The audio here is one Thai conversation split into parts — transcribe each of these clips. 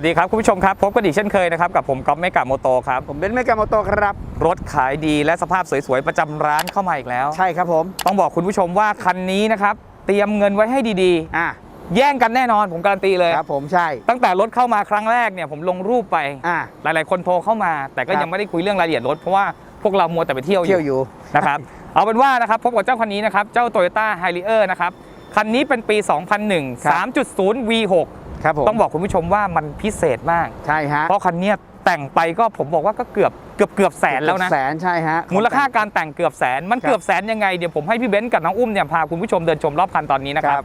สวัสดีครับ คุณผู้ชมครับ พบกันอีกเช่นเคยนะครับ กับผมก๊อฟเมกะโมโตครับ ผมเบนซ์เมกาโมโตครับ รถขายดีและสภาพสวยๆ ประจำร้านเข้ามาอีกแล้ว ใช่ครับผมต้องบอกคุณผู้ชมว่าคันนี้นะครับ เตรียมเงินไว้ให้ดีอ่าๆแย่งกันแน่นอนผมการันตีเลย ครับผมใช่ตั้งแต่รถเข้ามาครั้งแรกเนี่ยผมลงรูปไป อ่าหลายๆ คนโทรเข้ามา แต่ก็ครับ ยังไม่ได้คุยเรื่องรายละเอียดรถเพราะว่าพวกเรามัวแต่ไปเที่ยวอเที่ยวยู่อยู่ นะครับ เอาเป็นว่านะครับพบกับเจ้าคันนี้นะครับ เจ้า Toyota h i l i e r นะครับ คันนี้เป็นปี 2001 ครับ3.0 V6 ครับผมต้องบอกคุณผู้ชมว่ามันพิเศษมาก ใช่ฮะเพราะคันเนี้ยแต่งไปก็ผมบอกว่าก็เกือบเกือบเกือบแสนแล้วนะแสนใช่ฮะมูลค่าการแต่งเกือบแสนมันครับเกือบแสนยังไงเดี๋ยวผมให้พี่เบนซ์กับน้องอุ้มเนี่ยพาคุณผู้ชมเดินชมรอบคันตอนนี้นะคครัรับบ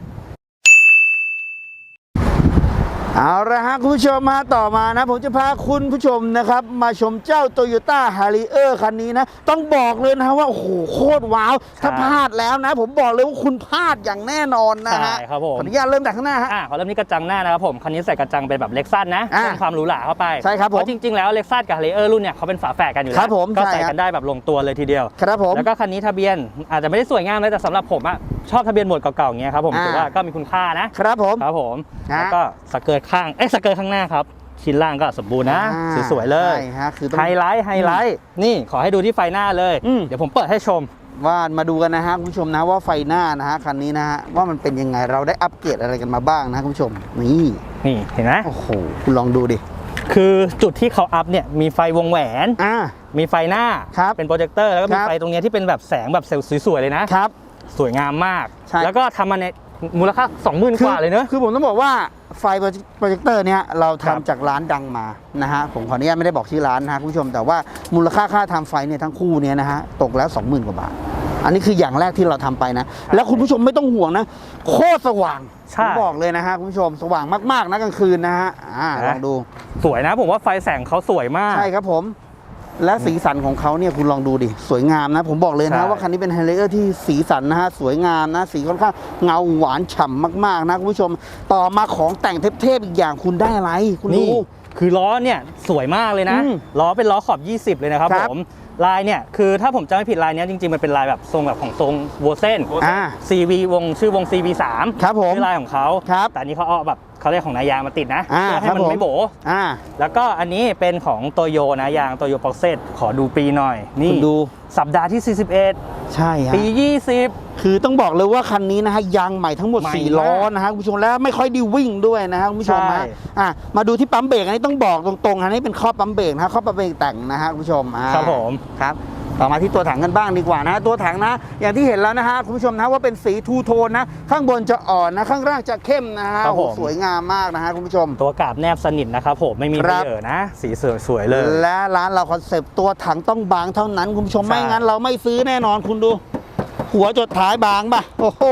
เอาละฮะคุณผู้ชมมาต่อมานะ ผมจะพาคุณผู้ชมนะครับ มาชมเจ้า Toyota h a r r i e r คันนี้นะ ต้องบอกเลยนะว่า โอ้โห โคตรว้าว ถ้าพลาดแล้วนะ ผมบอกเลยว่าคุณพลาดอย่างแน่นอนนะฮะใช่ครับผม ขออนุญาตเริ่มจากข้างหน้าฮะอ่าขอเริ่มที่กระจังหน้านะครับผม คันนี้ใส่กระจังเป็นแบบเล็กซัสนะอ่าเพิ่มความหรูหราเข้าไปใช่ครับผมเพราะจริงๆแล้วเล็กซัสกับเ a เออร์รุ่นเนี่ยเขาเป็นฝาแฝดกันอยู่แล้วครับผมก็ใช่ใส่ครักับนได้แบบลงตัวเลยทีเดียวครับผมแล้วก็คันนี้ทะเบียนอาจจะไม่ได้สวยงามเลยแต่สำหรับผมอะชอบทะเบียนหมวดเก่าๆอย่างเงี้ยครับผมอ่าถือว่าก็มีคุณค่านะครับผมครับผมนะแล้วก็สเกิร์ตข้างเอ้ยสเกิร์ตข้างหน้าครับ ชิ้นล่างก็สมบูรณ์นะอ่าสวยๆเลย ใช่ฮะคือต้อง ไฮไลท์ไฮไลท์นี่ขอให้ดูที่ไฟหน้าเลย อืม เดี๋ยวผมเปิดให้ชม ว่ามาดูกันนะฮะคุณผู้ชมนะว่าไฟหน้านะฮะคันนี้นะฮะว่ามันเป็นยังไงเราได้อัปเกรดอะไรกันมาบ้างนะคุณผู้ชมนี่นี่เห็นไหมโอ้โหคุณลองดูดิคือจุดที่เขาอัพเนี่ยมีไฟวงแหวน อ่า มีไฟหน้า ครับเป็นโปรเจคเตอร์แล้วก็มีครับ ไฟตรงเนี้ยที่เป็นแบบแสงแบบสวยๆเลยนะ ครับ สวยงามมาก ใช่แล้วก็ทำมาใน มูลค่า20,000กว่าเลยเนอะคือผมต้องบอกว่าไฟโปรเจคเตอร์เนี่ยเราครับทำจากร้านดังมานะฮะผมขออนุญาตไม่ได้บอกชื่อร้านนะฮะคุณผู้ชมแต่ว่ามูลค่าค่าทำไฟเนี่ยทั้งคู่เนี่ยนะฮะตกแล้ว 20,000กว่าบาท อันนี้คืออย่างแรกที่เราทำไปนะ แล้วคุณผู้ชมไม่ต้องห่วงนะ โคตรสว่างใช่ผมบอกเลยนะฮะคุณผู้ชมสว่างมากๆนะกลางคืนนะฮะอ่าลองดู สวยนะผมว่าไฟแสงเขาสวยมากใช่ครับผม และสีสันของเขาเนี่ยคุณลองดูดิ สวยงามนะ ผมบอกเลยนะใช่ว่าคันนี้เป็นไฮเลอร์ที่สีสันนะฮะ สวยงามนะ สีค่อนข้างเงาหวานฉ่ำมากๆนะคุณผู้ชม ต่อมาของแต่งเทพๆอีกอย่างคุณได้อะไร คุณนี่ดู คือล้อเนี่ยสวยมากเลยนะอืมล้อเป็นล้อขอบ 20 เลยนะครับครับผมลายเนี่ยคือถ้าผมจำไม่ผิดลายเนี้ยจริงๆ มันเป็นลายแบบทรงแบบของทรงโวเซนอ่า CV วงชื่อวง CV3 ครับผมชื่อลายของเขาครับแต่อันนี้เขาเอาแบบ เขาเรียกของนายางมาติดนะอ่าเพื่อให้ครับมันผม ไม่โบ อ่าแล้วก็อันนี้เป็นของโตโยนะยางโตโยพ็อกเซตขอดูปีหน่อย นี่คุณดูสัปดาห์ที่ 41 ใช่ฮะปี 20 คือต้องบอกเลยว่าคันนี้นะฮะยางใหม่ทั้งหมด ใหม่4 ล้อมากนะฮะคุณผู้ชมแล้วไม่ค่อยไดีวิ่งด้วยนะฮะคุณผู้ชมใช่ ฮะอะมาดูที่ปั๊มเบรกอันนี้ต้องบอกตรงๆอันนี้เป็นข้อปั๊มเบรกนะฮะข้อปั๊มเบรกแต่งนะฮะคุณผู้ชมอ่าครับผม ครับ ต่อมาที่ตัวถังกันบ้างดีกว่านะตัวถังนะ อย่างที่เห็นแล้วนะฮะคุณผู้ชมนะว่าเป็นสีทูโทนนะ ข้างบนจะอ่อนนะข้างล่างจะเข้มนะฮะครับโอ้ผมโหสวยงามมากนะฮะคุณผู้ชม ตัวกาบแนบสนิทนะครับผมไม่มีครับเบลอนะ สีสวยๆเลย และร้านเราคอนเซปต์ตัวถังต้องบางเท่านั้นคุณผู้ชมใช่ ไม่งั้นเราไม่ซื้อแน่นอนคุณดู หัวจดท้ายบางป่ะโอ้โห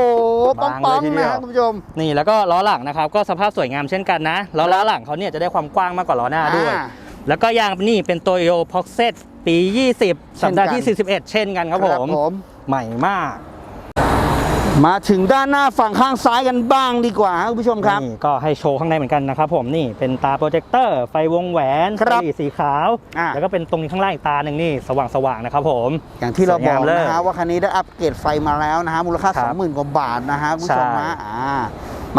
ป้บางเลยองทีๆเดีนะยวฮะคุณผู้ชม นี่แล้วก็ล้อหลังนะครับก็สภาพสวยงามเช่นกันนะแล้วล้อหลังเขาเนี่ยจะได้ความกว้างมากกว่าล้อหน้าด้วย อ่า แล้วก็ยางนี่เป็นโตโยพ็อกเซต ปี 20 สัปดาห์ที่ 41 เช่นกันครับผมผมใหม่มาก มาถึงด้านหน้าฝั่งข้างซ้ายกันบ้างดีกว่าฮะคุณผู้ชมครับ นี่ก็ให้โชว์ข้างในเหมือนกันนะครับผมนี่เป็นตาโปรเจคเตอร์ ไฟวงแหวนครับไฟสีขาว อ่าแล้วก็เป็นตรงนี้ข้างล่างอีกตาหนึ่งนี่สว่างๆนะครับผม อย่างที่เราบอกสวยงามเลยนะฮะว่าคันนี้ได้อัปเกรดไฟมาแล้วนะฮะมูลค่า ครับ20,000 กว่าบาทนะฮะคุณผู้ชมใช่ฮะอ่า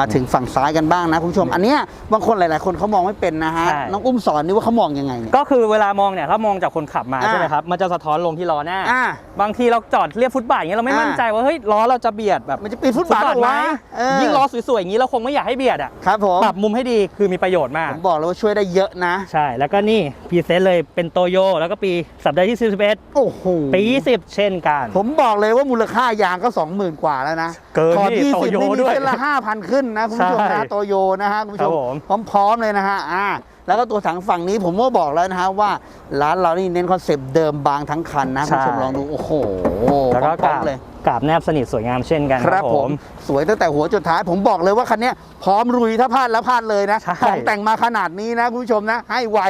มาถึงฝั่งซ้ายกันบ้างนะคุณผู้ชม อันเนี้ยบางคนหลาย ๆ คนเขามองไม่เป็นนะฮะใช่ น้องอุ้มสอนนี่ว่าเขามองยังไงเนี่ย ก็คือเวลามองเนี่ยถ้ามองจากคนขับมาอ่าใช่ไหมครับมันจะสะท้อนลงที่ล้อหน้า อ่า บางทีเราจอดเรียบฟุตบาทอย่างเงี้ยเราไม่อ่ามั่นใจว่าเฮ้ยล้อเราจะเบียดแบบมันจะปีนฟุตบาทเหรอไหมวะเออยิ่งล้อสวยๆอย่างนี้เราคงไม่อยากให้เบียดอะครับผมปรับมุมให้ดีคือมีประโยชน์มาก ผมบอกเลยว่าช่วยได้เยอะนะ ใช่ แล้วก็นี่พรีเซนต์เลยเป็นโตโย แล้วก็ปีสัปดาห์ที่ 41 โอ้โห ปี 20 เช่นกัน ผมบอกเลยว่ามูลค่ายางก็ 20,000 กว่าแล้วนะเกินขอบนี่20โตโยนี่มีด้วยเส้นละ 5,000 ขึ้นนะคุณผู้ชมใช่นะโตโยนะฮะคุณผู้ชครัมบผมพร้อมๆเลยนะฮะอ่าแล้วก็ตัวถังฝั่งนี้ผมก็บอกแล้วนะฮะว่าร้านเรานี่เน้นคอนเซปต์เดิมบางทั้งคันนะคุณผู้ชมลองดูโอ้โหแล้วก็พร้กาอมบๆเลย กราบแนบสนิทสวยงามเช่นกันครับผม สวยตั้งแต่หัวจนท้าย ผมบอกเลยว่าคันเนี้ยพร้อมรุยถ้าพลาดแล้วพลาดเลยนะใช่ของแต่งมาขนาดนี้นะคุณผู้ชมนะ ให้ไว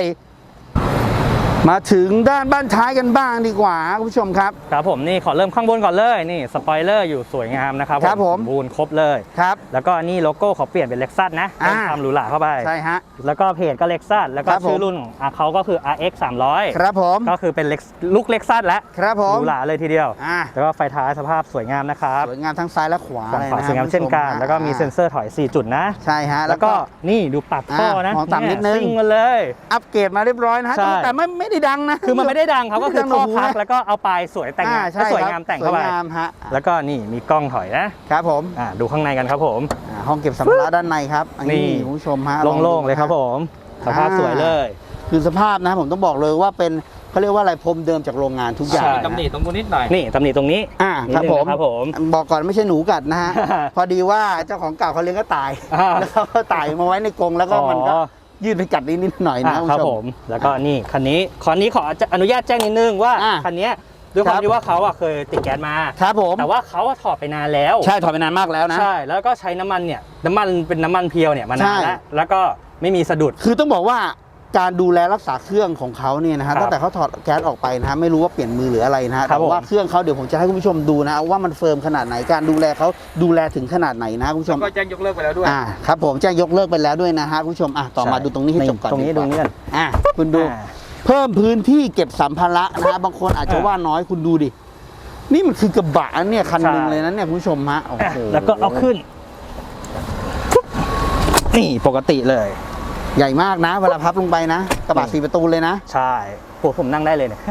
มาถึงด้านบ้านท้ายกันบ้างดีกว่าคุณผู้ชมครับ ครับผมนี่ขอเริ่มข้างบนก่อนเลยนี่สปอยเลอร์อยู่สวยงามนะครับครับผมสบูรณ์ครบเลยครับแล้วก็นี่โลโก้เขาเปลี่ยนเป็นเล็กซัสนะอ่าเพิ่มความหรูหราเข้าไปใช่ฮะแล้วก็เพจก็เล็กซัสแล้วก็ครับผมชื่อรุ่นอะเขาก็คือ RX 300ครับผมก็คือเป็นเล็กลุกเล็กซัสแล้วครับผหมรูหราเลยทีเดียวอ่าแล้วก็ไฟท้ายสภาพสวยงามนะครับสวยงามทั้งซ้ายและขวาฝั่งเลยขวานะสวยงามเช่นกันคุณผู้ชแล้วก็มีเซ็นเซอร์ถอย 4 จุดนะใช่ฮะแล้วก็นี่ดูปรับท่อนะอ่ามองต่ำนิดนึงเซิ่งมาเลย อัปเกรดมาเรียบร้อยนะฮะใช่แต่ไม่ไม่ได้ดังนะ คือมันไม่ได้ดังเขาก็คือไม่ได้ท่อดังหนูพักนะแล้วก็เอาปลายสวยแต่งอ่างานใช่ก็สวยครับงามแต่งเข้าไปสวยงามฮะแล้วก็นี่มีกล้องถอยนะครับผมอ่าดูข้างในกันครับผม อ่าห้องเก็บสัมภาระด้านในครับอันนี่ นี้คุณผู้ชมฮะโล่งๆเลยครับผม สภาพสวยเลย คือสภาพนะผมต้องบอกเลยว่าเป็นเขาเรียกว่าอะไรพรมเดิมจากโรงงานทุกอย่างใช่นะตำหนิตรงนู้นนิดหน่อย นี่ตำหนิตรงนี้อ่านิดครับนึงผม นะครับผม บอกก่อนไม่ใช่หนูกัดนะฮะ พอดีว่าเจ้าของเก่าเขาเลี้ยงก็ตาย อ่า แล้วเขาก็ตายมาไว้ในกรงแล้วก็มันก็อ๋อ ยืดไปกัดนิดๆหน่อยอะนะคุณครับผู้ชผมมแล้วก็นี่คันนี้คันนี้ขออนุญาตแจ้งนิดนึงว่าอะคันเนี้ยด้วยความครับที่ว่าเขาอะเคยติดแก๊สมาครับผมแต่ว่าเขาอะถอดไปนานแล้ว ใช่ถอดไปนานมากแล้วนะใช่แล้วก็ใช้น้ำมันเนี่ยน้ำมันเป็นน้ำมันเพียวเนี่ยมานานใช่แล้วแล้วก็ไม่มีสะดุดคือต้องบอกว่า การดูแลรักษาเครื่องของเขาเนี่ยนะฮะครับตั้งแต่เขาถอดแก๊สออกไปนะฮะไม่รู้ว่าเปลี่ยนมือหรืออะไรนะฮะครัแต่บว่าผม เครื่องเขาเดี๋ยวผมจะให้คุณผู้ชมดูนะ ว่ามันเฟิร์มขนาดไหนการดูแลเขาดูแลถึงขนาดไหนนะคุณผู้ชมก็แจ้งยกเลิกไปแล้วด้วย อ่าครับผมแจ้งยกเลิกไปแล้วด้วยนะฮะคุณผู้ชมอะต่อมาใช่ดูตรงนี้ให้จบก่อนตรงนี้กว่าตรงนี้กันอะคุณดู อ่า เพิ่มพื้นที่เก็บสัมภาระนะฮะบางคนอาจจะอ่าว่าน้อยคุณดูดิ นี่มันคือกระบะเนี่ยคันหนึ่งใช่ เลยนะเนี่ยคุณผู้ชมฮะโอ้อะโหแล้วก็เอาขึ้น นี่ปกติเลย ใหญ่มากนะ เวลาพับลงไปนะ กระบะสี่ประตูเลยนะ ใช่โหผมนั่งได้เลยเนี่ย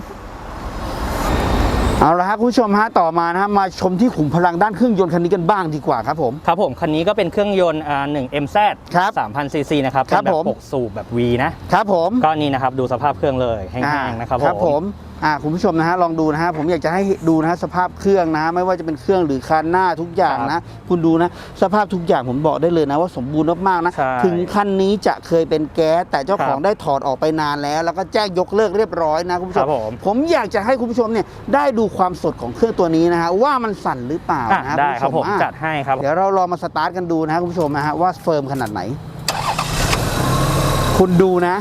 เอาละครับคุณผู้ชมฮะต่อมานะฮะมาชมที่ขุมพลังด้านเครื่องยนต์คันนี้กันบ้างดีกว่าครับผม ครับผมคันนี้ก็เป็นเครื่องยนต์อ่า1 MZ ครับ3,000ซีซีนะครับครับเป็นแบผบม6สูบแบบ V นะครับผม ก็นี่นะครับดูสภาพเครื่องเลยแห้อ่างๆนะครับครับผม อ่าคุณผู้ชมนะฮะลองดูนะฮะผมอยากจะให้ดูนะฮะสภาพเครื่องนะ ไม่ว่าจะเป็นเครื่องหรือคันหน้าทุกอย่างนะ คุณดูนะ สภาพทุกอย่างผมบอกได้เลยนะว่าสมบูรณ์มากๆนะ ใช่ถึงคันนี้จะเคยเป็นแก๊สแต่เจ้าของครับได้ถอดออกไปนานแล้ว แล้วก็แจ้งยกเลิกเรียบร้อยนะคุณผู้ชครัมบผมผมอยากจะให้คุณผู้ชมเนี่ยได้ดูความสดของเครื่องตัวนี้นะฮะว่ามันสั่นหรือเปล่าอะนะได้ครับณผผู้มชอะจัดให้ครับ เดี๋ยวเราลองมาสตาร์ทกันดูนะฮะคุณผู้ชมนะฮะว่าเฟิร์มขนาดไหน คุณดูนะ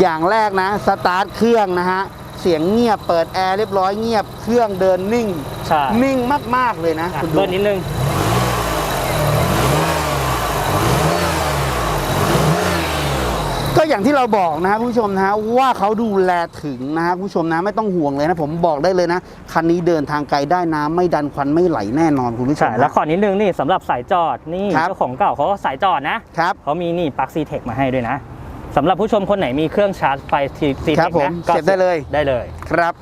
อย่างแรกนะ สตาร์ทเครื่องนะฮะ เสียงเงียบเปิดแอร์เรียบร้อยเงียบเครื่องเดินนิ่ง ใช่นิ่งมาก ๆ เลยนะอะคุณดูเบิ้ลนิดนึง ก็อย่างที่เราบอกนะฮะคุณผู้ชมนะฮะว่าเขาดูแลถึงนะฮะคุณผู้ชมนะไม่ต้องห่วงเลยนะผมบอกได้เลยนะ คันนี้เดินทางไกลได้น้ำไม่ดันควันไม่ไหลแน่นอนคุณผู้ชมใช่แล้วขอนิดนึงนี่สำหรับสายจอดนี่ครับ เจ้าของเก่าเขาก็สายจอดนะครับ เขามีนี่ปลั๊กซีเทคมาให้ด้วยนะ สำหรับผู้ชมคนไหนมีเครื่องชาร์จไฟซีเทครัคบผมนะก็เสียบได้เลย ได้เลย ครับ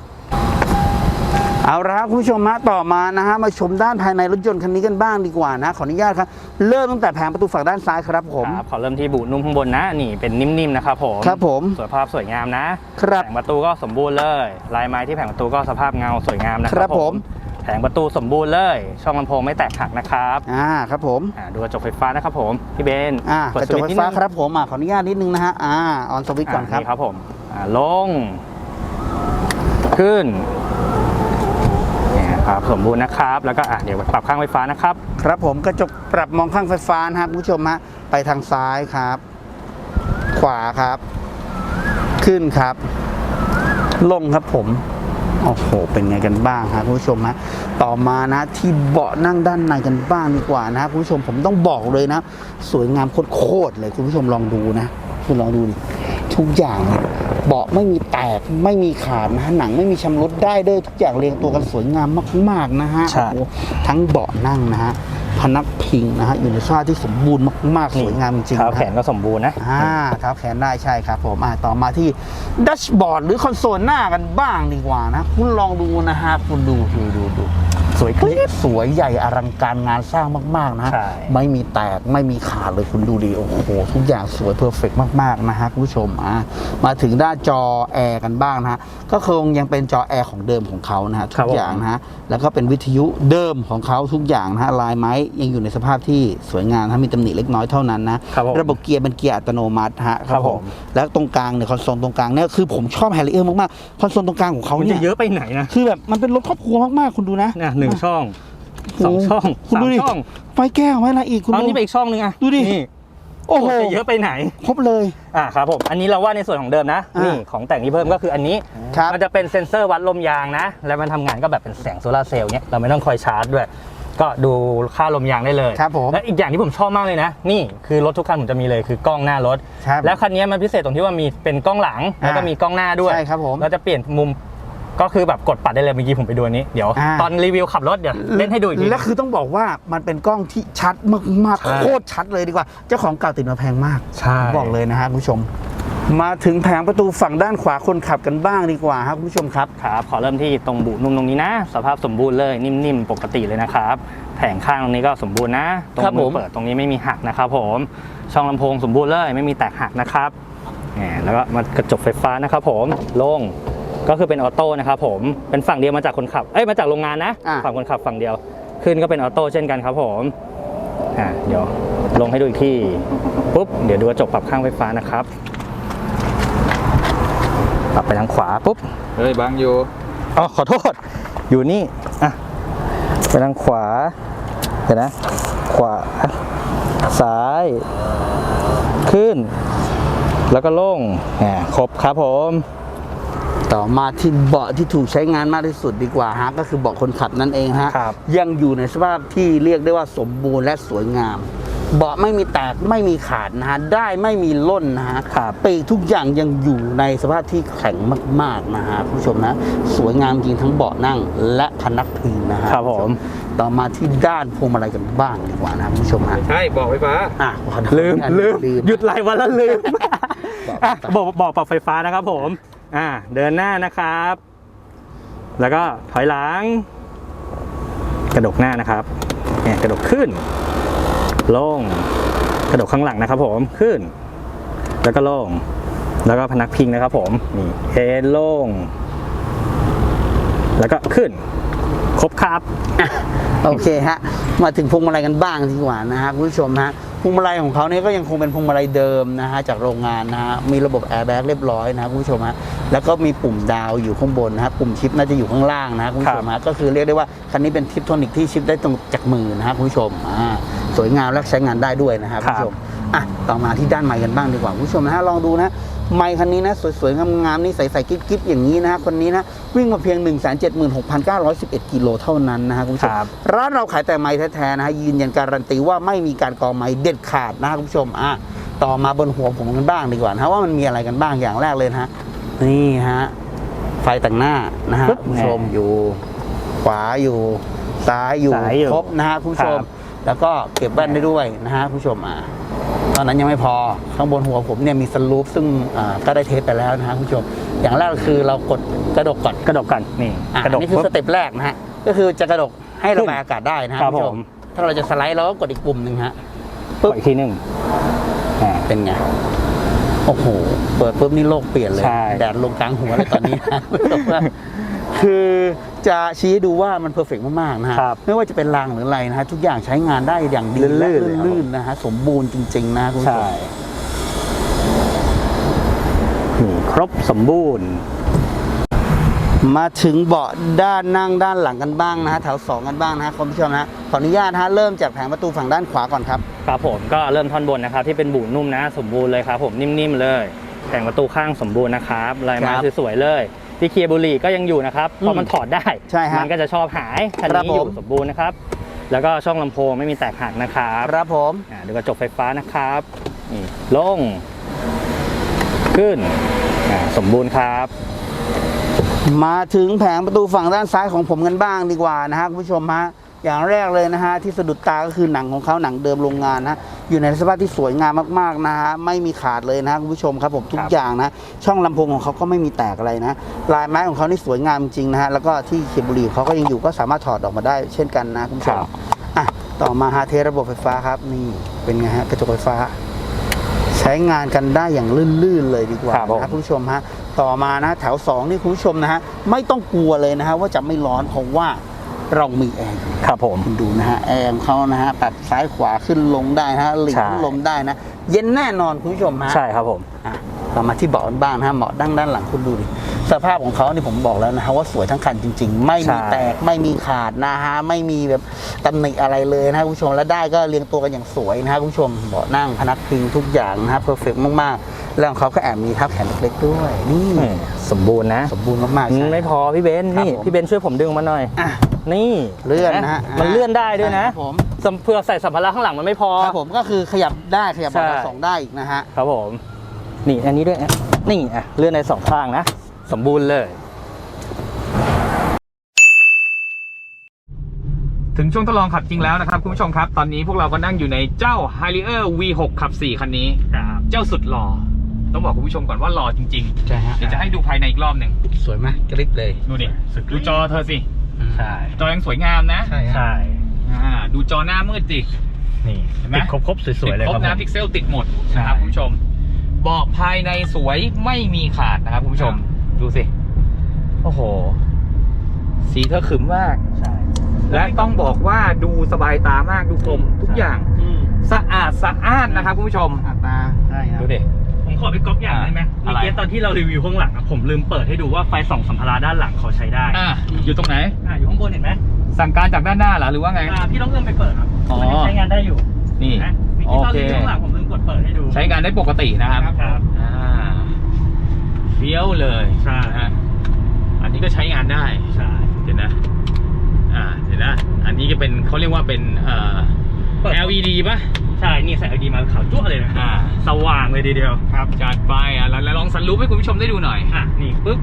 เอาละครับคุณผู้ชมฮะต่อมานะฮะมาชมด้านภายในรถยนต์คันนี้กันบ้างดีกว่านะ ขออนุญาตครับ เริ่มตั้งแต่แผงประตูฝั่งด้านซ้ายครับผม ครับขอเริ่มที่บุนุ่มข้างบนนะ นี่เป็นนิ่มๆนะครับผมครับผม สวยภาพสวยงามนะครับ แผงประตูก็สมบูรณ์เลย ลายไม้ที่แผงประตูก็สภาพเงาสวยงามนะคครัรับบผม แผงประตูสมบูรณ์เลย ช่องลำโพงไม่แตกหักนะครับอ่าครับผมอ่าดูกระจกไฟฟ้านะครับผมพี่เบนอ่าเปิกดระจกสไฟวิตช์นิดฟ้านึงครับผมอ่าขออนุญาตนิดนึงนะฮะอ่าออนสวิตช์ก่อนครับนี่ครับผมอ่าลง ขึ้นเนี่ยครับสมบูรณ์นะครับ แล้วก็อะเดี๋ยวปรับข้างไฟฟ้านะครับ ครับผมกระจกปรับมองข้างไฟฟ้านะครับคุณผู้ชมฮะไปทางซ้ายครับ ขวาครับ ขึ้นครับ ลงครับผม โอ้โห เป็นไงกันบ้างครับคุณผู้ชมฮะต่อมานะที่เบาะนั่งด้านในกันบ้างดีกว่านะคุณผู้ชมผมต้องบอกเลยนะ สวยงามโคตรๆเลยคุณผู้ชมลองดูนะ คุณลองดูดิทุกอย่างเนี่ยเบาะไม่มีแตกไม่มีขาดนะฮะหนังไม่มีชำรุดได้ด้วยทุกอย่างเรียงตัวกันสวยงามมาก ๆนะฮะใช่โอ้โหทั้งเบาะนั่งนะฮะ พนักพิงนะฮะอยู่ในสภาพที่สมบูรณ์มากๆสวยงามจริงๆเท้านะแขนก็สมบูรณ์นะอ่าเท้าแขนได้ใช่ครับผมอ่าต่อมาที่ดัชบอร์ดหรือคอนโซลหน้ากันบ้างดีกว่านะ คุณลองดูนะฮะคุณดูดูดูดู สวยคลิปสวยใหญ่อลังการงานสร้างมาก ๆ นะใช่ไม่มีแตกไม่มีขาดเลยคุณดูดิโอ้โห ทุกอย่างสวยเพอร์เฟกมาก ๆ นะฮะคุณผู้ชมอ่ามาถึงด้านจอแอร์กันบ้างนะฮะ ก็คงยังเป็นจอแอร์ของเดิมของเขานะฮะ ทุกอย่างนะฮะ แล้วก็เป็นวิทยุเดิมของเขาทุกอย่างนะฮะลายไม้ยังอยู่ในสภาพที่สวยงามนะมีตำหนิเล็กน้อยเท่านั้นนะครับผมระบบเกียร์เป็นเกียร์อัตโนมัติฮะครับผมแล้วตรงกลางเนี่ยคอนโซลตรงกลางเนี่ยคือผมชอบแฮร์รี่เออร์มากๆคอนโซลตรงกลางของเขามันเนี่จะยเยอะไปไหนนะคือแบบมันเป็นรถครอบครัวมากๆคุณดูนะเนี่ยหนึ่งช่องสองช่องคุณสามดูดิ ช่องไฟแก้วไว้ละอีกคุณเอาดู นี่ไปอีกช่องนึงอะดูดิ นี่โอ้โหจะเยอะไปไหน ครบเลย อ่าครับผมอันนี้เราว่าในส่วนของเดิมนะอ่านี่ นี่ของแต่งที่เพิ่มก็คืออันนี้ ครับ มันจะเป็นเซ็นเซอร์วัดลมยางนะ แล้วมันทำงานก็แบบเป็นแสงโซลาร์เซลล์เนี้ยเราไม่ต้องคอยชาร์จด้วย ก็ดูค่าลมยางได้เลยครับผม และอีกอย่างที่ผมชอบมากเลยนะ นี่คือรถทุกคันผมจะมีเลยคือกล้องหน้ารถ ครับ แล้วคันนี้มันพิเศษตรงที่ว่ามีเป็นกล้องหลัง แล้วก็อ่ามี มีกล้องหน้าด้วยใช่ครับผม เราจะเปลี่ยนมุม ก็คือแบบกดปัดได้เลยเมื่อกี้ผมไปดูอันนี้เดี๋ยวอ่า ตอนรีวิวขับรถเดี๋ยวเล่นให้ดูอีกที และคือต้องบอกว่ามันเป็นกล้องที่ชัดมากใช่ ๆโคตรชัดเลยดีกว่า เจ้าของเก่าติดมาแพงมาก ใช่ บอกเลยนะฮะคุณผู้ชม มาถึงแผงประตูฝั่งด้านขวาคนขับกันบ้างดีกว่าครับคุณผู้ชมครับ ครับขอเริ่มที่ตรงบุนุ่มตรงนี้นะ สภาพสมบูรณ์เลยนิ่มๆปกติเลยนะครับ แผงข้างตรงนี้ก็สมบูรณ์นะตรงครับมืผอม เปิดตรงนี้ไม่มีหักนะครับผมช่องลำโพงสมบูรณ์เลยไม่มีแตกหักนะครับแหมแล้วก็มากระจกไฟฟ้านะครับผมโล่ง ก็คือเป็นออโต้นะครับผมเป็นฝั่งเดียวมาจากคนขับเอ้ยมาจากโรงงานนะอะฝั่งคนขับฝั่งเดียว ขึ้นก็เป็นออโต้เช่นกันครับผมอ่าเดี๋ยวลงให้ดูอีกที่ปุ๊บเดี๋ยวดูกระจกปรับข้างไฟฟ้านะครับปรับไปทางขวาปุ๊บ เฮ้ยบางอยู่อ๋อขอโทษ อยู่นี่ อะ ไปทางขวาเดี๋ยวนะ ขวา ซ้าย ขึ้น แล้วก็ลงแหมครบครับผม ต่อมาที่เบาะที่ถูกใช้งานมากที่สุดดีกว่าฮะก็คือเบาะคนขับนั่นเองฮะครับ ยังอยู่ในสภาพที่เรียกได้ว่าสมบูรณ์และสวยงาม เบาะไม่มีแตกไม่มีขาดนะฮะได้ไม่มีล่นนะฮะครับ ปีกทุกอย่างยังอยู่ในสภาพที่แข็งมากๆนะฮะคุณผู้ชมนะสวยงามจริงทั้งเบาะนั่งและพนักพิงนะฮะครับผม ต่อมาที่ด้านพวงมาลัยกันบ้างดีกว่านะคุณผู้ชมฮะใช่บอกไฟฟ้า อะขอโทษลืมอันลืมลืมหยุดหลายวันแล้วลืมบอกอะบอกบอกปรับไฟฟ้านะครับผม อ่าเดินหน้านะครับ แล้วก็ถอยหลัง กระดกหน้านะครับเนี่ยกระดกขึ้น ลง กระดกข้างหลังนะครับ ผมขึ้น แล้วก็ลง แล้วก็พนักพิงนะครับ ผมนี่เฮนลง แล้วก็ขึ้น ครบครับ โอเคฮะ มาถึงพวงมาลัยกันบ้างดีกว่านะฮะคุณผู้ชมฮะ พวงมาลัยของเขาเนี่ยก็ยังคงเป็นพวงมาลัยเดิมนะฮะจากโรงงานนะฮะมีระบบแอร์แบ็กเรียบร้อยนะคุณผู้ชมฮะแล้วก็มีปุ่มดาวอยู่ข้างบนนะฮะปุ่มชิปน่าจะอยู่ข้างล่างนะฮะคุณผู้ชมฮะก็คือเรียกได้ว่าคันนี้เป็นทิปโทนิกที่ชิปได้ตรงจากมือนะฮะคุณผู้ชมอ่าสวยงามและใช้งานได้ด้วยนะฮะคุณผู้ชม อะต่อมาที่ด้านไมค์กันบ้างดีกว่าคุณผู้ชมนะฮะลองดูนะไมค์คันนี้นะสวยๆงามๆนี่ใสๆกิ๊บๆอย่างนี้นะฮะคนนี้นะวิ่งมาเพียง 1 7 6 9 1 1กิโลเท่านั้นนะฮะคุณผู้ชมครับร้านเราขายแต่ไม้แท้ๆนะฮะยืนยันการันตีว่าไม่มีการกองไม้เด็ดขาดนะครับคุณผู้ชมอะต่อมาบนหัวผมกันบ้างดีกว่านะฮะว่ามันมีอะไรกันบ้างอย่างแรกเลยนะฮะนี่ฮะไฟแต่งหน้านะฮะปึ๊บคุณผู้ชมอยู่ขวาอยู่ซ้ายอยู่ซ้ายอยู่ครบนะฮะคุณผู้ชมครับแล้วก็เก็บแว่นได้ด้วยนะฮะคุณผู้ชมอะ ตอนนั้นยังไม่พอข้างบนหัวผมเนี่ยมีสลูปซึ่งอ่าก็ได้เทสไปแล้วนะฮะคุณผู้ชมอย่างแรกคือเรากดกระดกก่อนกระดกกันนี่อะกระดอักนนี่คือปุ๊สบเต็ปแรกนะฮะก็คือจะกระดกให้ระบายอากาศได้นะฮะครับณผู้ชผมถ้าเราจะสไลด์เราก็กดอีกปุ่มหนึ่งฮะกดอีกทีหนึ่งอ่าเป็นไงโอ้โห เปิดปุ๊บนี่โลกเปลี่ยนเลยใช่แดดลงกลางหัวเลยตอนนี้นะคุณผู้ชมว่าคือ จะชี้ให้ดูว่ามันเพอร์เฟกมากๆนะฮะครับไม่ว่าจะเป็นรางหรืออะไรนะฮะทุกอย่างใช้งานได้อย่างดีลื่นๆและเลยครับ ลื่นๆนะฮะสมบูรณ์จริงๆนะคุณผู้ชใช่มนี่ครบสมบูรณ์ มาถึงเบาะด้านนั่งด้านหลังกันบ้างนะฮะแถวสองกันบ้างนะฮะคุณผู้ชมนะขออนุญาตนะฮะเริ่มจากแผงประตูฝั่งด้านขวาก่อนครับ ครับผมก็เริ่มท่อนบนนะครับที่เป็นบูนุ่มนะ สมบูรณ์เลยครับผมนิ่มๆเลย แต่งประตูข้างสมบูรณ์นะครับลายไม้ครับ สวยๆเลย ที่เคลียร์บุหรี่ก็ยังอยู่นะครับเพอืราะมมันถอดได้ ใช่ฮะมันก็จะชอบหายคันครับนี้อยู่ผมสมบูรณ์นะครับ แล้วก็ช่องลำโพงไม่มีแตกหักนะครับครับผม อ่าดูกระจกไฟฟ้านะครับนี่ลง ขึ้นอ่าสมบูรณ์ครับ มาถึงแผงประตูฝั่งด้านซ้ายของผมกันบ้างดีกว่านะฮะคุณผู้ชมฮะอย่างแรกเลยนะฮะที่สะดุดตาก็คือหนังของเขาหนังเดิมโรงงานนะ อยู่ในสภาพที่สวยงามมากๆนะฮะไม่มีขาดเลยนะคุณผู้ชมครับผมทุคกรับอย่างนะ ช่องลำโพงของเขาก็ไม่มีแตกอะไรนะ ลายไม้ของเขานี่สวยงามจริงนะฮะแล้วก็ที่เคเบุรีเขาก็ยังอยู่ก็สามารถถอดออกมาได้เช่นกันนะคุณผู้ชมอะต่อมาฮะเทสระบบไฟฟ้าครับนี่เป็นไงฮะกระจกไฟฟ้า ใช้งานกันได้อย่างลื่นๆเลยดีกว่าครับผมนะครับคุณผู้ชมฮะต่อมานะแถวสองนี่คุณผู้ชมนะฮะไม่ต้องกลัวเลยนะฮะว่าจะไม่ร้อนเพราะว่า เรามีแอร์อยู่ครับผมคุณดูนะฮะแอร์ของเขานะฮะปรับซ้ายขวาขึ้นลงได้นะฮะหลีกใช่ขึ้นลมได้นะ เย็นแน่นอนคุณผู้ชมฮะใช่ครับผมอะ เรามาที่เบาะกันบ้างนะฮะเบาะด้านด้านหลังคุณดูดิสภาพของเขานี่ผมบอกแล้วนะฮะว่าสวยทั้งคันจริง ๆ ไม่มีใช่แตกไม่มีขาดนะฮะไม่มีแบบตำหนิอะไรเลยนะฮะคุณผู้ชมและได้ก็เรียงตัวกันอย่างสวยนะฮะคุณผู้ชมเบาะนั่งพนักพิงทุกอย่างนะฮะเพอร์เฟกมากๆแล้วของเขาก็แอบมีทับแขนเล็กๆด้วยนี่อืมสมบูรณ์นะ สมบูรณ์มากๆอืมใช่ไม่พอพี่เบนซ์ครับนี่ผมพี่เบนซ์ช่วยผมดึงมาหน่อยอะนี่เลื่อนนะฮะมันเลื่อนได้ด้วยนะครับผมสำเพื่อใส่สัมภาระข้างหลังมันไม่พอครับผมก็คือขยับได้ขยับใช่มาสองได้อีกนะฮะครับผม นี่อันนี้ด้วยอะนี่อะเลื่อนในสองข้างนะ สมบูรณ์เลย ถึงช่วงทดลองขับจริงแล้วนะครับ คุณผู้ชมครับ ตอนนี้พวกเราก็นั่งอยู่ในเจ้า h i l i e r V6 ขับ 4 คันนี้เจ้าสุดหล่อ ต้องบอกคุณผู้ชมก่อนว่าหล่อจริงใช่ฮะๆเดี๋ยวจะให้ดูภายในอีกรอบหนึ่ง สวยไหมกริบเลยดูดิดูจอเธอสิ ใช่จอยังสวยงามนะใช่ฮะใช่อ่าดูจอหน้ามืดสินี่เห็นไหม ติดครบครบๆสวยๆเลยติดครครับบนะผมพิกเซลติดหมดใช่นะครับคุณผู้ชม เบาะภายในสวยไม่มีขาดนะครับคุณผู้ชม ดูสิ โอ้โห สีเธอขึมมาก ใช่ และต้องบอกว่าดูสบายตามากดูกลมทุกอย่างอืมสะอาดสะอ้านนะครับคุณผู้ชมอัตราใช่ครับดูดิผมขอไปก๊อปอย่างได้ไหมอะเมื่อกี้อะไรตอนที่เรารีวิวข้างหลังอะผมลืมเปิดให้ดูว่าไฟส่องสัมภาระด้านหลังเขาใช้ได้อะอยู่ตรงไหนอะอยู่ข้างบนเห็นไหมสั่งการจากด้านหน้าเหรอหรือว่าไงอ่าพี่ต้องเอื้อมไปเปิดครับอ๋อมันยังใช้งานได้อยู่ นี่นะเมื่อโอกี้ตอนเครีวิวข้างหลังผมลืมกดเปิดให้ดูใช้งานได้ปกตินะครับครับ อ่าเฟี้ยวเลยใช่ นะฮะอันนี้ก็ใช้งานได้ ใช่เห็นนะ อ่าเห็นนะ อันนี้ก็เป็นเขาเรียกว่าเป็นเอ่อ LED ป่ะ ใช่ นี่ใส่ LED มาขาวจั่วเลยนะอ่า สว่างเลยทีเดียว ครับ จัดไปอะแล้วแล้วลองสันรูปให้คุณผู้ชมได้ดูหน่อย อะ นี่ปุ๊บ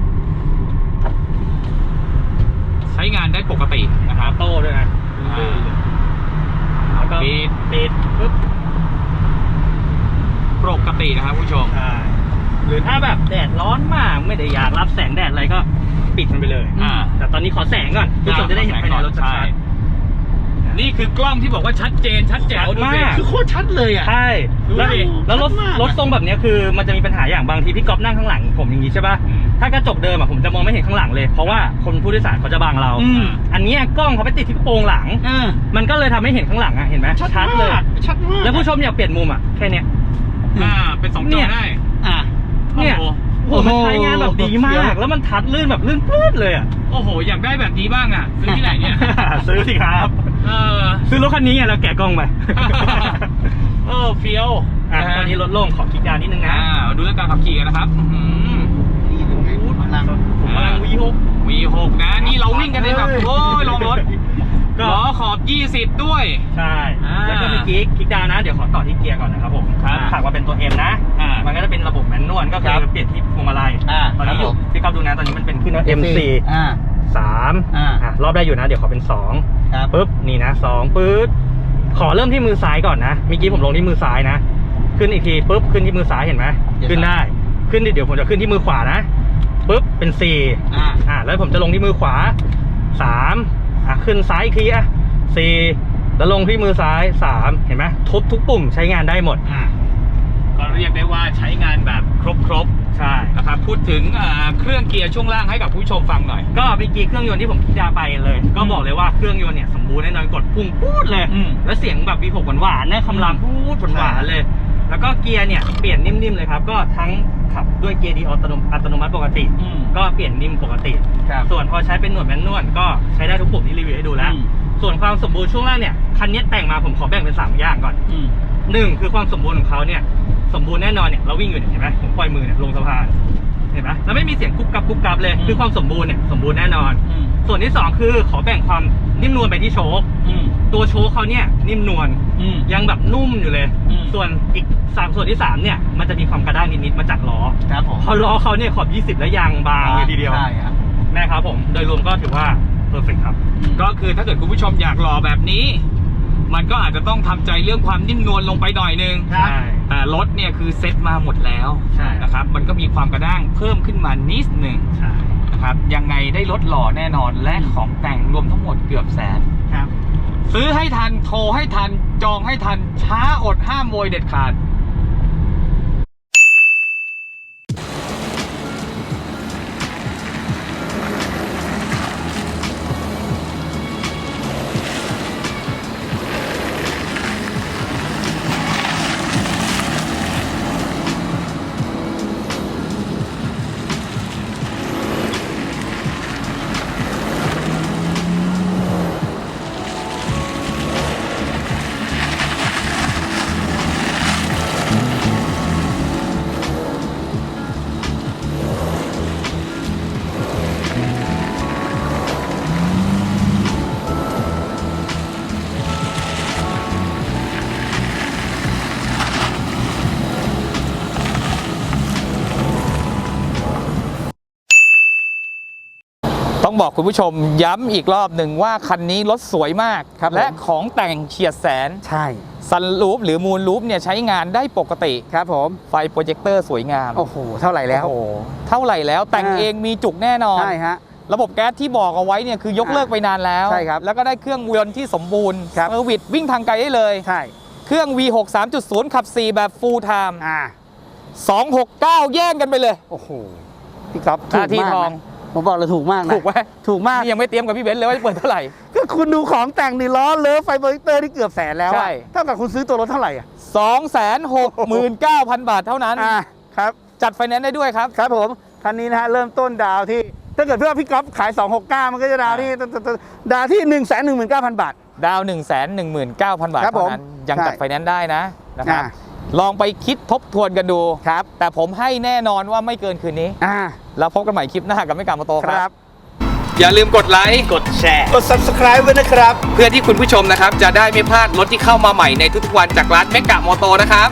ใช้งานได้ปกตินะคอรัอบโต้ด้วยนะอ่า แล้วก็ปิด ปิดปุ๊บ ปกตินะครับคุณผู้ชมใช่หรือถ้าแบบแดดร้อนมากไม่ได้อยากรับแสงแดดอะไรก็ปิดมันไปเลยอ่า แต่ตอนนี้ขอแสงก่อนคุณผู้ชมจะได้เห็นภายในรถชัใช่ดนี่คือกล้องที่บอกว่าชัดเจนชัดแจ๋วดูสิชัดมากคือโคตรชัดเลยอะๆใช่ดูแล้วดิแล้วรถชัดมากอะ รถทรงแบบเนี้ยคือมันจะมีปัญหาอย่างบางทีพี่ก๊อฟนั่งข้างหลังผมอย่างนี้ใช่ป่ะอืมถ้ากระจกเดิมอะผมจะมองไม่เห็นข้างหลังเลยเพราะว่าคนผู้โดยสารเขาจะบังเรา อืม อันเนี้ยกล้องเขาไปติดที่กระโปรงหลัง เออมันก็เลยทำให้เห็นข้างหลังอะเห็นไหมชัดเลย มากชัดมากแล้วผู้ชมอยากเปลี่ยนมุมอะแค่เนี้ย อ่า เป็นสองจเนี่อยได้ อะเนี่ยโอ้โหโอ้โหมันใช้งานแบบดีมาก แล้วมันทัดลื่นแบบลื่นปลื้ดเลยอะโอ้โห อยากได้แบบนี้บ้างอะ ซื้อที่ไหนเนี่ย ซื้อสิครับ เออ ซื้อรถคันนี้ไงแล้วแกะกล้องไป เออเฟี้ยวอะะฮะตอนนี้รถโล่งขอคลิกดาวนิดนึงนะอ่ามาดูเรื่องการขับขี่กันนะครับอื้อหือนี่เป็นไงพลังผมกำลังวีหก V6 นะ นี่เราวิ่งกันในแบบโอ้ยลองรถ ก็ล้อขอบ 20 ด้วย ใช่ อ่าแล้วก็เมื่อกี้คลิกดาวนะเดี๋ยวขอต่อที่เกียร์ก่อนนะครับผมครับ ถากว่าเป็นตัว M นะ อ่ามัมันก็จะเป็นระบบแมนนวลก็คืครัอบเปลี่ยนที่พวงมาลัย อ่าตอนนี้อยู่ครับผม พี่ก๊อฟดูนะ ตอนนี้มันเป็นขึ้นว่า M4 อ่า สามอ่า อะรอบได้อยู่นะ เดี๋ยวขอเป็นสองครับปุ๊บ นี่นะสองปึ๊บ ขอเริ่มที่มือซ้ายก่อนนะ เมื่อกี้ผมลงที่มือซ้ายนะ ขึ้นอีกทีปุ๊บ ขึ้นที่มือซ้ายเห็นไหมเดี๋ยวขึ้นได้ ขึ้นดิเดี๋ยวผมจะขึ้นที่มือขวานะปุ๊บ เป็นสี่ อ่า อะแล้วผมจะลงที่มือขวาสาม อะขึ้นซ้ายอีกทีอะสี่แล้วลงที่มือซ้ายสามเห็นไหมทุบทุกปุ่มใช้งานได้หมด อ่าก็เรียกได้ว่าใช้งานแบบครบใช่ ๆนะครับพูดถึงอ่าเครื่องเกียร์ช่วงล่างให้กับผู้ชมฟังหน่อย ก็เมื่อกี้เครื่องยนต์ที่ผมคิดจะไปเลย ก็บอกเลยว่าเครื่องยนต์เนี่ยสมบูรณ์แน่นอนกดพุ่งพูดเลย อืมแล้วเสียงแบบ V6 หวานๆนะคำรามพูดหวานๆเลย แล้วก็เกียร์เนี่ยเปลี่ยนนิ่มๆเลยครับ ก็ทั้งขับด้วยเกียร์ดีอัตโนอัตโนมัติปกติ อืม ก็เปลี่ยนนิ่มปกติ ครับ ส่วนพอใช้เป็นหน่วยแมนนวลก็ใช้ได้ทุกปุ่มที่รีวิวให้ดูแล้ว อืม ส่วนความสมบูรณ์ช่วงล่างเนี่ยคันนี้แต่งมาผมขอแบ่งเป็น3อย่างก่อน อืม หนึ่งคือความสมบูรณ์ของเขาเนี่ยสมบูรณ์แน่นอนเนี่ยเราวิ่งอยู่เนี่ยเห็นไหมผมปล่อยมือเนี่ยลงสะพานเห็นไหมแล้วไม่มีเสียงกุ๊บกับกุ๊บกับเลย อืม คือความสมบูรณ์เนี่ยสมบูรณ์แน่นอน อืม ส่วนที่สองคือขอแบ่งความ นิ่มนวลไปที่โชคอืม ตัวโชคเขาเนี่ยนิ่มนวลอืม ยังแบบนุ่มอยู่เลย อืม ส่วนอีกสามส่วนที่สามเนี่ยมันจะมีความกระด้างนิดๆมาจากล้อครับผมเพอล้อเขาเนี่ยขอบ 20 แล้วยางบางเลยทีเดียว ใช่ครับ นะครับผมโดยรวมก็ถือว่าเพอร์เฟกครับ ก็คือถ้าเกิดคุณผู้ชมอยากหล่อแบบนี้ มันก็อาจจะต้องทำใจเรื่องความนิ่มนวลลงไปหน่อยนึงครับใช่แต่รถเนี่ยคือเซ็ตมาหมดแล้วใช่ นะครับ มันก็มีความกระด้างเพิ่มขึ้นมานิดหนึ่ง ใช่นะ ครับ ยังไงได้รถหล่อแน่นอนและของแต่งรวมทั้งหมดเกือบแสน ครับ ซื้อให้ทันโทรให้ทันจองให้ทันช้าอดห้ามโวยเด็ดขาด บอกคุณผู้ชมย้ำอีกรอบหนึ่งว่าคันนี้รถสวยมากครับผมและของแต่งเฉียดแสนใช่ซันรูฟหรือมูนรูฟเนี่ยใช้งานได้ปกติครับผมไฟโปรเจคเตอร์สวยงามโอ้โหเท่าไหร่แล้วโอ้โหเท่าไหร่แล้วแต่งอ่าเองมีจุกแน่นอนใช่ฮะระบบแก๊สที่บอกเอาไว้เนี่ยคือยกเลิกไปนานแล้วใช่ครับแล้วก็ได้เครื่องยนต์ที่สมบูรณ์ครับเซอร์วิสวิ่งทางไกลได้เลยใช่เครื่อง V6 3.0ขับ 4 แบบ full time อ่า269 แย่งกันไปเลย โอ้โหพี่ก๊อฟหน้าที่มกทองนะ ผมบอกเลยถูกมากนะถูกไหมถูกมากนี่ยังไม่เตรียมกับพี่เบนซ์เลยว่าจะเปิดเท่าไหร่ก็คุณดูของแต่งนี่ล้อเลิฟไฟโปรเจคเตอร์ที่เกือบแสนแล้วอะใช่เท่ากับคุณซื้อตัวรถเท่าไหร่อะ269,000บาทเท่านั้นอ่าครับจัดไฟแนนซ์ได้ด้วยครับครับผมคันนี้นะฮะเริ่มต้นดาวที่ถ้าเกิดเพื่อพี่ก๊อฟขาย 269 มันก็จะดาวที่ดาวที่ 1 1 9 0 0 0 บาท ดาว 1 1 9 0 0 0 บาทครับผมเท่านั้นยังใช่จัดไฟแนนซ์ได้นะนะครับอ่า ลองไปคิดทบทวนกันดูครับ แต่ผมให้แน่นอนว่าไม่เกินคืนนี้ อ่า แล้วพบกันใหม่คลิปหน้ากับไม่กามาโตคครัรับบอย่าลืมกดไลค์ กดแชร์ กด subscribe ไว้นะครับ เพื่อที่คุณผู้ชมนะครับ จะได้ไม่พลาดรถที่เข้ามาใหม่ในทุกๆวันจากร้านเมกะมอโตนะครับ